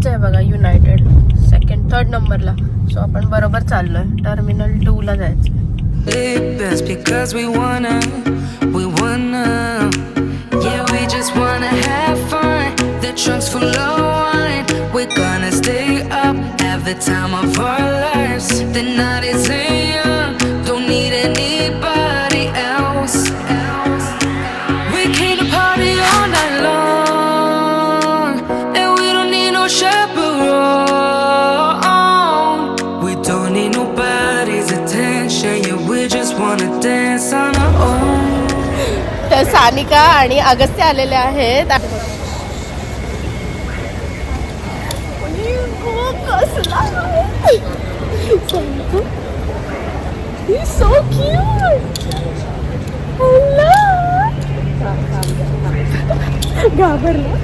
सगळं तर हो इथेच आहे बघा युनायटेड सेकंड थर्ड नंबरला सो आपण बरोबर चाललोय टर्मिनल टू ला जायचं Best because we wanna, we wanna. Yeah, we just wanna have fun. The trunk's full of wine. We're gonna stay up, have the time of our lives. The night is young, don't need anybody Sanika आणि अगस्त्य आलेले आहेत घाबरला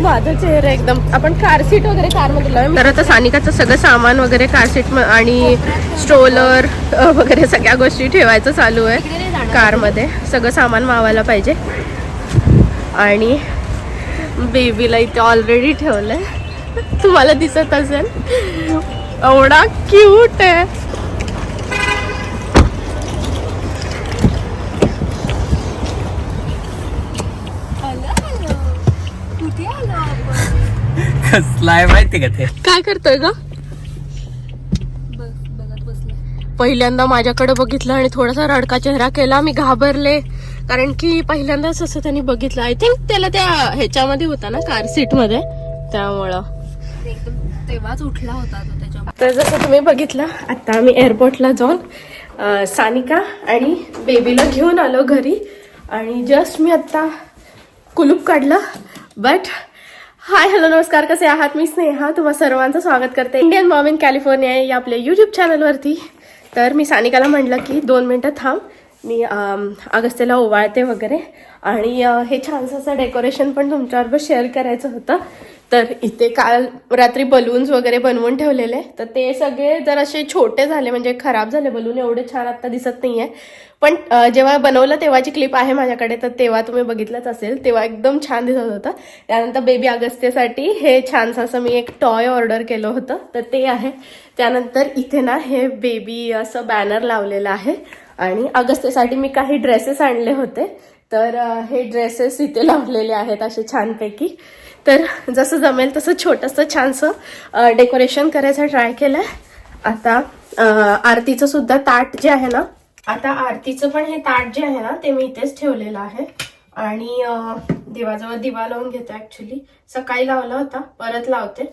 माझा चेहरा एकदम आपण car seat वगैरे कारमध्ये लावूया. तर आता सानिकाचं सगळं सामान वगैरे कार सीट आणि स्ट्रोलर वगैरे सगळ्या गोष्टी ठेवायचं चालू आहे कारमध्ये सगळं सामान मावायला पाहिजे. आणि बेबीला इथे ऑलरेडी ठेवलंय. तुम्हाला दिसत असेल. एवढा क्यूट आहे. कसलाय माहिती का ते? काय करतोय ग? पहिल्यांदा माझ्याकडे बघितलं आणि थोडासा रडका चेहरा केला मी घाबरले. कारण की पहिल्यांदाच असं त्यांनी बघितलं. आय थिंक त्याला त्या ह्याच्यामध्ये होता ना कार सीटमध्ये. त्यामुळं. तेव्हाच उठला होता तो त्याच्या तर जसं तुम्ही बघितलं आता आम्ही एअरपोर्टला जाऊन सानिका आणि बेबीला घेऊन आलो घरी. आणि जस्ट मी आत्ता कुलूप काढलं. बट हाय हॅलो नमस्कार. कसे आहात? मी स्नेहा. तुम्हा सर्वांचं स्वागत करते. इंडियन मॉम इन कॅलिफोर्निया या आपल्या यूट्यूब चॅनलवरती तर मी सानिकाला म्हटलं की दोन मिनटं थांब. मी अम, अगस्त्यला ओवाळते वगैरे. आणि हे छानसं असं डेकोरेशन पण तुमच्याबरोबर शेअर करायचं होतं. तर इथे काल रात्री बलून्स वगैरे बनवून ठेवलेले. तर ते सगळे जर असे छोटे झाले म्हणजे खराब झाले बलून एवढे छान आत्ता दिसत नाहीये. पण जेव्हा बनवलं तेव्हाची क्लिप आहे माझ्याकडे तर तेव्हा तुम्ही बघितलंच असेल. तेव्हा एकदम छान दिसत होतं. त्यानंतर बेबी अगस्त्यसाठी हे छानसं असं मी एक टॉय ऑर्डर केलं होतं. तर ते आहे. त्यानंतर इथे ना हे बेबी असं बॅनर लावलेलं आहे. आणि अगस्त्यसाठी मी काही ड्रेसेस आणले होते. तर हे ड्रेसेस इथे लावलेले आहेत असे छानपैकी. तर जसं जमेल तसं छोटंसं छानसं डेकोरेशन करायचं ट्राय केलं आता आरतीचं सुद्धा ताट जे आहे ना आता आरतीचं पण हे ताट जे आहे ना ते मी इथेच ठेवलेलं आहे. आणि देवाजवळ दिवा लावून घेतो ऍक्च्युली सकाळी लावला होता परत लावते.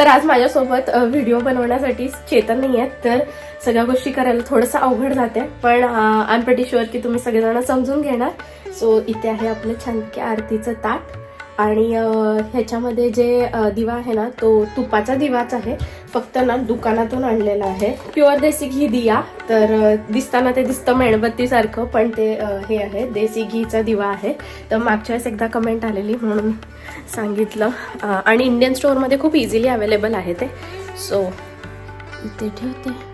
तर आज माझ्यासोबत व्हिडिओ बनवण्यासाठी चेतन नाही आहेत तर सगळ्या गोष्टी करायला थोडंसं अवघड जाते. पण आय एम प्रेटी शुअर की तुम्ही सगळेजण समजून घेणार. सो इथे आहे आपलं छानके आरतीचं ताट. आणि ह्याच्यामध्ये जे दिवा आहे ना तो तुपाचा दिवाच आहे. फक्त ना दुकानातून आणलेला आहे. प्युअर देसी घी दिया. तर दिसताना ते दिसतं मेणबत्तीसारखं पण ते हे आहे. देसी घीचा दिवा आहे. तर मागच्या वेळेस एकदा कमेंट आलेली म्हणून सांगितलं. आणि इंडियन स्टोअरमध्ये खूप इझिली अवेलेबल आहे ते. सो इथे ठेवते.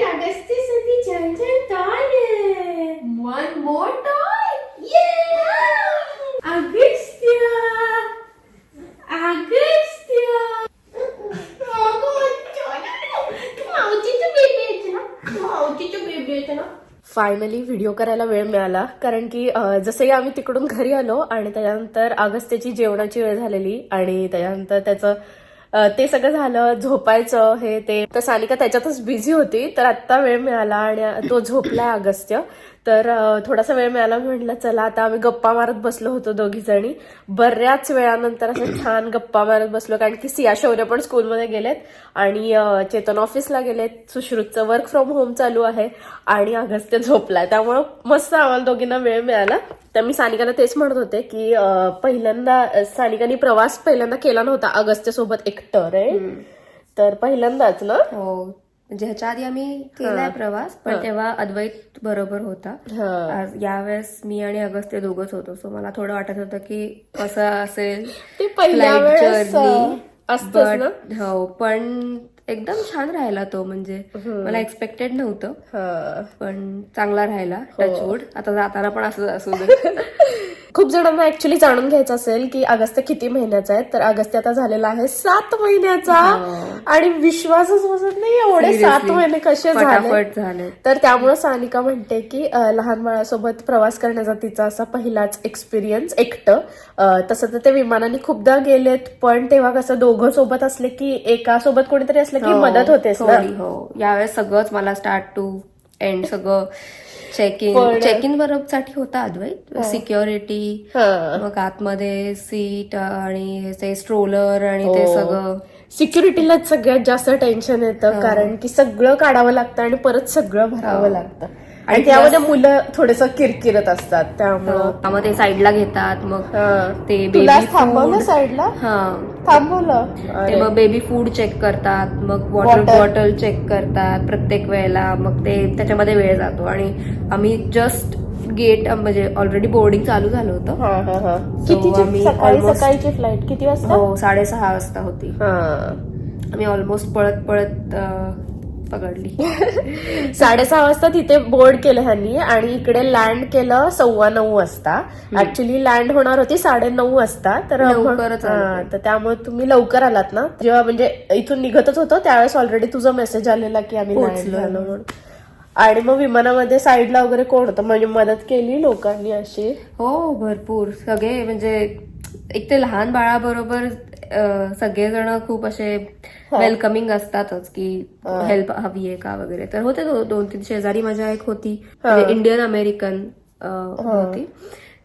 हा बेबी अगस्तीसाठी छान छान toy One more toy? Baby आहे ना फायनली व्हिडिओ करायला वेळ मिळाला. कारण की जसंही आम्ही तिकडून घरी आलो आणि त्याच्यानंतर अगस्त्याची जेवणाची वेळ झालेली आणि त्याच्यानंतर त्याचं ते सगळं झालं झोपायचं हे ते. तर सानिका त्याच्यातच बिझी होती तर आत्ता वेळ मिळाला आणि तो झोपलाय अगस्त्य. तर थोडासा वेळ मिळाला मी म्हटलं चला आता आम्ही गप्पा मारत बसलो होतो दोघी जणी. बऱ्याच वेळानंतर असं छान गप्पा मारत बसलो कारण की सिया शौर्य पण स्कूलमध्ये गेलेत आणि चेतन ऑफिसला गेलेत. सुश्रुतचं वर्क फ्रॉम होम चालू आहे आणि अगस्त्य झोपलाय. त्यामुळं मस्त आम्हाला दोघींना वेळ मिळाला. तर मी सानिकाला तेच म्हणत होते की पहिल्यांदा सानिकानी प्रवास पहिल्यांदा केला नव्हता अगस्त्य सोबत एकटं रे तर पहिल्यांदाच ना? हो. म्हणजे ह्याच्या आधी आम्ही केलाय प्रवास पण तेव्हा अद्वैत बरोबर होता. हा. आज यावेळेस मी आणि अगस्त्य दोघच होतो. सो मला थोडं वाटत होतं की कसं असेल ते पहिल्या flight वेळेस journey. अं, असतंच ना? But, हो पण एकदम छान राहिला तो. म्हणजे मला एक्सपेक्टेड नव्हतं. हा. पण चांगला राहिला हो. टचवूड आता जाताना पण असं असू दे. खूप जणांना ऍक्च्युली जाणून घ्यायचं असेल की अगस्त्य किती महिन्याचा आहे तर अगस्त्य आता झालेला आहे सात महिन्याचा. आणि विश्वासच बसत नाही एवढे. सात महिने कसे झाले? तर त्यामुळे सानिका म्हणते की लहान बाळासोबत प्रवास करण्याचा तिचा असा पहिलाच एक्सपिरियन्स एकटं. तसं तर ते विमानाने खूपदा गेलेत पण तेव्हा कसं दोघं सोबत असले की एका सोबत कोणीतरी असलं की हो, मदत थोडी, हो. यावेळेस सगळंच मला स्टार्ट टू एंड सगळं चेक इन चेक इनसाठी होता अद्वैत. सिक्युरिटी हा. मग आतमध्ये सीट आणि हे ते स्ट्रोलर आणि ते हो. सगळं. सिक्युरिटीलाच सगळ्यात जास्त टेन्शन येतं कारण की सगळं काढावं लागतं आणि परत सगळं भरावं लागतं. आणि त्यामध्ये मुलं थोडस किरकिरत असतात त्यामुळं त्यामध्ये साईडला घेतात मग हा. ते तुला बेबी थांबवलं साईडला? हा. थांबवलं ते अरे. मग बेबी फूड चेक करतात मग वॉटर Water. बॉटल चेक करतात प्रत्येक वेळेला मग ते त्याच्यामध्ये वेळ जातो. आणि आम्ही जस्ट गेट म्हणजे ऑलरेडी बोर्डिंग चालू झालं होतं. हा हा हा. कितीची आम्ही सकाळी almost- सकाळीची फ्लाईट किती वाजता? हो साडेसहा वाजता होती. हा. आम्ही ऑलमोस्ट पळत पळत अं, पकडली. साडेसहा वाजता तिथे बोर्ड केलं ह्यांनी आणि इकडे लँड केलं सव्वा नऊ वाजता. ऍक्च्युली लँड होणार होती साडे नऊ वाजता. तर तर त्यामुळे तुम्ही लवकर आलात ना? जेव्हा म्हणजे इथून निघतच होतो त्यावेळेस ऑलरेडी तुझा मेसेज आलेला की आम्ही. झालो म्हणून. आणि मग विमानामध्ये साईडला वगैरे कोण होतं? म्हणजे मदत केली लोकांनी अशी? हो भरपूर. सगळे म्हणजे एक ते लहान बाळाबरोबर सगळेजण खूप असे वेलकमिंग असतातच की हेल्प हवी आहे का वगैरे. तर होते दो- दोन तीन. शेजारी माझ्या एक होती. म्हणजे इंडियन अमेरिकन होती.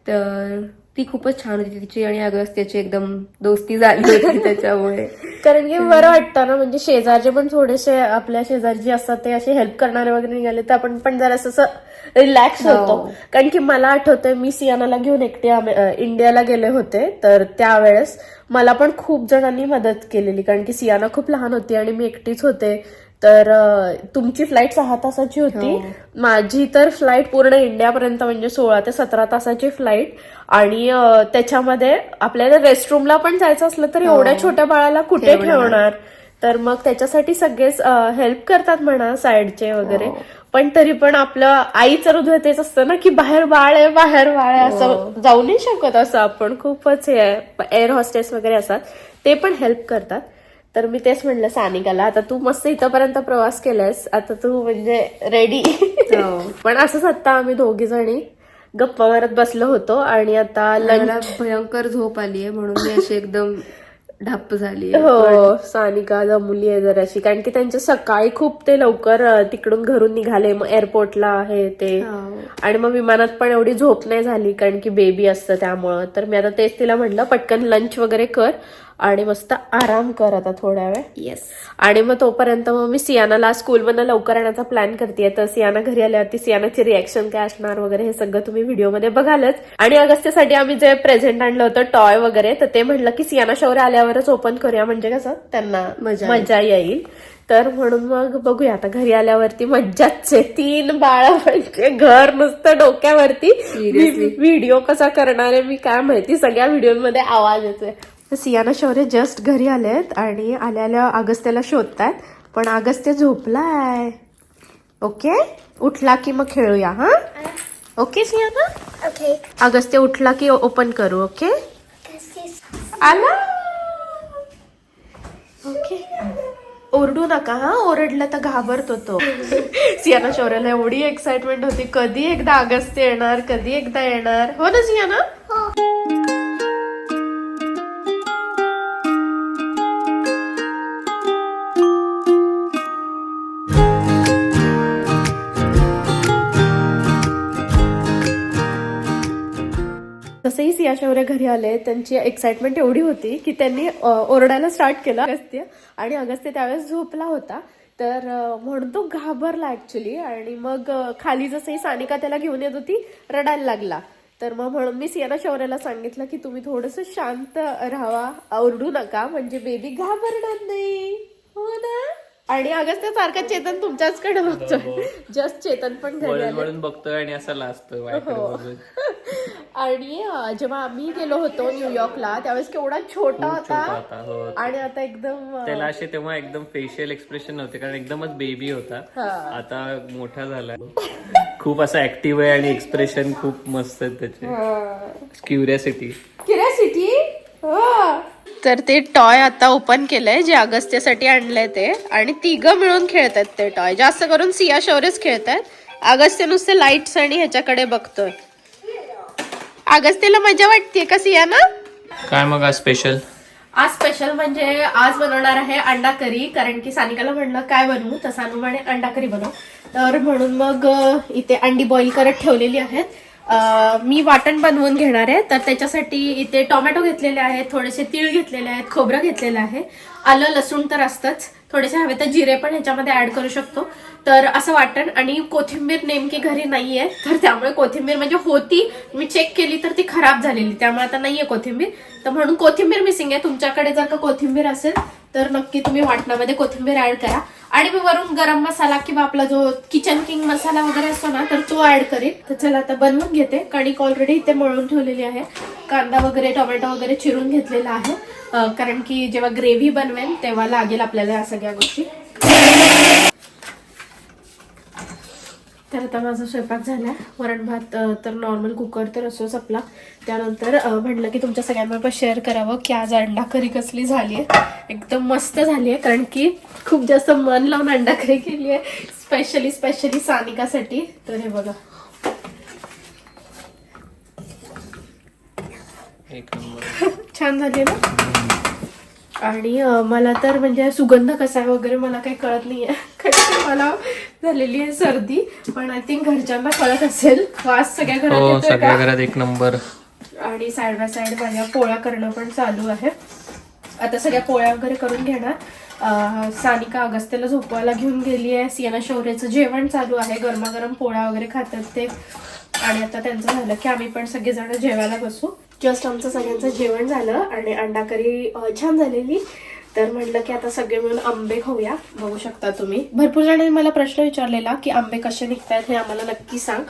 तर ती खूपच छान होती तिची आणि अगस्त्याची एकदम दोस्ती झाली होती त्याच्यामुळे. कारण की बरं वाटतं ना म्हणजे शेजारचे पण थोडेसे आपल्या शेजारी जे असतात ते असे हेल्प करणारे वगैरे निघाले तर आपण पण जरा असं रिलॅक्स होतो. कारण की मला आठवतंय मी सियानाला घेऊन एकटे इंडियाला गेले होते. तर त्यावेळेस मला पण खूप जणांनी मदत केलेली. कारण की सियाना खूप लहान होती आणि मी एकटीच होते. तर तुमची फ्लाईट सहा तासाची होती. माझी तर फ्लाईट पूर्ण इंडियापर्यंत म्हणजे सोळा ते सतरा तासाची फ्लाईट आणि त्याच्यामध्ये आपल्याला रेस्टरूमला पण जायचं असलं तर एवढ्या छोट्या बाळाला कुठे ठेवणार? तर मग त्याच्यासाठी सगळेच हेल्प करतात म्हणा साईडचे वगैरे. पण तरी पण आपलं आईचं हृदय तेच असतं ना की बाहेर बाळ आहे बाहेर बाळ आहे असं जाऊ नाही शकत असं आपण. खूपच हे एअर हॉस्टेस वगैरे असतात. ते पण हेल्प करतात. तर मी तेच म्हणलं सानिकाला आता तू मस्त इथंपर्यंत प्रवास केलायस आता तू म्हणजे रेडी पण असंच आता आम्ही दोघी जणी गप्पा मारत बसलो होतो आणि आता लंच मला भयंकर झोप आली आहे म्हणून मी अशी एकदम ढप्प झाली हो सानिका जमुली आहे जराशी कारण की त्यांच्या सकाळी खूप ते लवकर तिकडून घरून निघाले मग एअरपोर्टला आहे ते. आणि मग विमानात पण एवढी झोप नाही झाली कारण की बेबी असतं त्यामुळं. तर मी आता तेच तिला म्हटलं पटकन लंच वगैरे कर आणि मस्त आराम कर आता थोड्या वेळ. येस आणि मग तोपर्यंत मग मी सियानाला स्कूलमधनं लवकर येण्याचा प्लॅन करते तर सियाना घरी आल्यावरती सियानाची रिॲक्शन काय असणार वगैरे हे सगळं तुम्ही व्हिडिओमध्ये बघालच. आणि अगस्त्यसाठी आम्ही जे प्रेझेंट आणलं होतं टॉय वगैरे तर ते म्हटलं की सियाना शौर्य आल्यावरच ओपन करूया म्हणजे कसं? त्यांना मजा मजा येईल. तर म्हणून मग बघूया आता घरी आल्यावरती मज्जाच तीन बाळ म्हणजे घर नुसतं डोक्यावरती. व्हिडिओ कसा करणार आहे मी काय माहिती? सगळ्या व्हिडिओमध्ये आवाज येतोय. तर सियाना शौर्य जस्ट घरी आलेत आणि आल्या आल्या अगस्त्याला शोधतायत पण अगस्त्य झोपलाय. ओके उठला की मग खेळूया हा? ओके सियाना? Okay. अगस्त्य उठला की ओपन करू ओके आला! ओके ओरडू नका हा? ओरडलं तर घाबरतो तो. सियाना शौर्याला एवढी एक्साइटमेंट होती. कधी एकदा अगस्त्य येणार कधी एकदा येणार. हो ना सियाना? तसंही सिया शौर्य घरी आले त्यांची एक्साइटमेंट एवढी होती की त्यांनी ओरडायला स्टार्ट केलं अगस्त्य. आणि अगस्त्य त्यावेळेस झोपला होता. तर म्हणून तो घाबरला ऍक्च्युली आणि मग खाली जसंही सानिका त्याला घेऊन येत होती रडायला लागला. तर मग म्हणून मी सियाना शौर्याला सांगितलं की तुम्ही थोडस शांत राहावा. ओरडू नका. म्हणजे बेबी घाबरणार नाही. हो ना? आणि अगस्त्य सारखा चेतन तुमच्याचकडे बघतोय. जस्ट चेतन पण घरी वळून आले. वळून बघतोय आणि असं लाजतोय हो. आणि जेव्हा आम्ही गेलो होतो न्यूयॉर्कला त्यावेळेस केवढा छोटा होता. हो. आणि आता एकदम त्याला असे तेव्हा एकदम फेशियल एक्सप्रेशन नव्हते कारण एकदमच बेबी होता. हा. आता मोठा झाला. खूप असं ऍक्टिव्ह आहे आणि एक्सप्रेशन खूप मस्त आहेत त्याचे. क्युरियासिटी क्युरियासिटी तर ते टॉय आता ओपन केलंय जे अगस्त्यासाठी आणलंय ते. आणि तिघं मिळून खेळतात ते टॉय जास्त करून सिया शौर्यच खेळतात अगस्त्य नुसते लाईट्स आणि ह्याच्याकडे बघतोय. अगस्त्याला मजा वाटते का सिया ना काय मग आज स्पेशल आज स्पेशल म्हणजे आज बनवणार आहे अंडा करी कारण की सानिकाला म्हणलं काय बनवू? तर सानू म्हणे अंडा करी बनव. तर म्हणून मग अ, इथे अंडी बॉईल करत ठेवलेली आहेत. अ, मी वाटण बनवून घेणार आहे. तर त्याच्यासाठी इथे टोमॅटो घेतलेले आहेत थोडेसे तीळ घेतलेले आहेत खोबरं घेतलेलं आहे. आलं लसूण तर असतंच. थोडेसे हवे तर जिरे पण ह्याच्यामध्ये ऍड करू शकतो. तर असं वाटण आणि कोथिंबीर नेमकी घरी नाहीये तर त्यामुळे कोथिंबीर म्हणजे होती मी चेक केली तर ती खराब झालेली त्यामुळे आता नाहीये कोथिंबीर. तर म्हणून कोथिंबीर मिसिंग आहे. तुमच्याकडे जर का कोथिंबीर असेल तर नक्की तुम्ही वाटणामध्ये कोथिंबीर ऍड करा. आणि मी वरून गरम मसाला किंवा आपला जो किचन किंग मसाला वगैरे असतो ना तर तो ऍड करेन. तर चला आता बनवून घेते. कणिक ऑलरेडी इथे मळून ठेवलेली आहे. कांदा वगैरे टोमॅटो वगैरे चिरून घेतलेला आहे. कारण की जेव्हा ग्रेव्ही बनवेन तेव्हा लागेल आपल्याला या सगळ्या गोष्टी. तर आता माझा स्वयंपाक झाला. वरण भात तर नॉर्मल कुकर तर असोच आपला त्यानंतर अ, म्हणलं की तुमच्या सगळ्यांबरोबर शेअर करावं की आज अंडा करी कसली झाली आहे. एकदम मस्त झाली आहे कारण की खूप जास्त मन लावून अंडा करी केली आहे. स्पेशली स्पेशली सानिकासाठी. तर हे बघा. एक नंबर. छान झाली ना? आणि मला तर म्हणजे सुगंध कसा आहे वगैरे मला काही कळत नाही आहे मला झालेली आहे सर्दी पण आय थिंक घरच्यांना कळत असेल. वास सगळ्या घरात हो येतोय सगळ्या घरात एक नंबर. आणि साईड बाय साईड माझ्या पोळ्या करणं पण चालू आहे. आता सगळ्या पोळ्या वगैरे करून घेणार. सानिका अगस्त्याला झोपवायला घेऊन गेली आहे. सियाना शौर्याचं जेवण चालू आहे. गरमागरम पोळ्या वगैरे खातात ते. आणि आता त्यांचं झालं की आम्ही पण सगळेजण जेवायला बसू. जस्ट आमचं सगळ्यांचं जेवण झालं आणि अंडा करी छान झालेली. तर म्हणलं की आता सगळे मिळून आंबे खाऊया. बघू शकता तुम्ही. भरपूर जणांनी मला प्रश्न विचारलेला की आंबे कसे निघतायत हे आम्हाला नक्की सांग.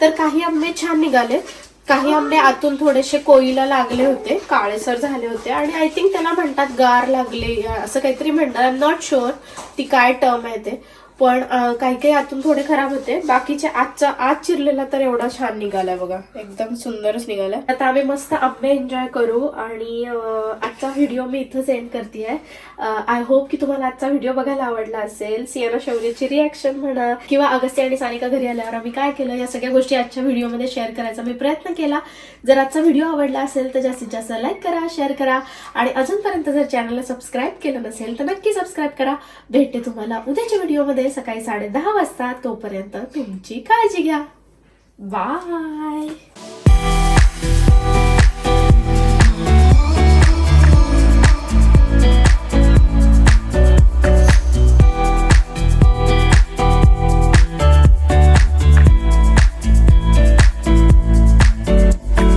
तर काही आंबे छान निघाले. काही आंबे आतून थोडेसे कोईला लागले होते काळेसर झाले होते आणि आय थिंक त्याला म्हणतात गार लागले असं काहीतरी म्हणतात आय एम नॉट शुअर ती काय टर्म आहे ते. पण काही काही आतून थोडे खराब होते. बाकीचे आजचा आज चिरलेला तर एवढा छान निघालाय बघा. एकदम सुंदरच निघालाय. आता आम्ही मस्त आंबे एन्जॉय करू आणि आजचा व्हिडिओ मी इथंच एंड करते आय होप की तुम्हाला आजचा व्हिडिओ बघायला आवडला असेल. सियाना शौर्यची रिॲक्शन म्हणा किंवा अगस्त्य आणि सानिका घरी आल्यावर आम्ही काय केलं या सगळ्या गोष्टी आजच्या व्हिडिओमध्ये शेअर करायचा मी प्रयत्न केला. जर आजचा व्हिडिओ आवडला असेल तर जास्तीत जास्त लाईक करा शेअर करा आणि अजूनपर्यंत जर चॅनलला सबस्क्राईब केलं नसेल तर नक्की सबस्क्राईब करा. भेटते तुम्हाला उद्याच्या व्हिडिओमध्ये सकाळी साडे दहा वाजता तोपर्यंत तुमची काळजी घ्या. बाय.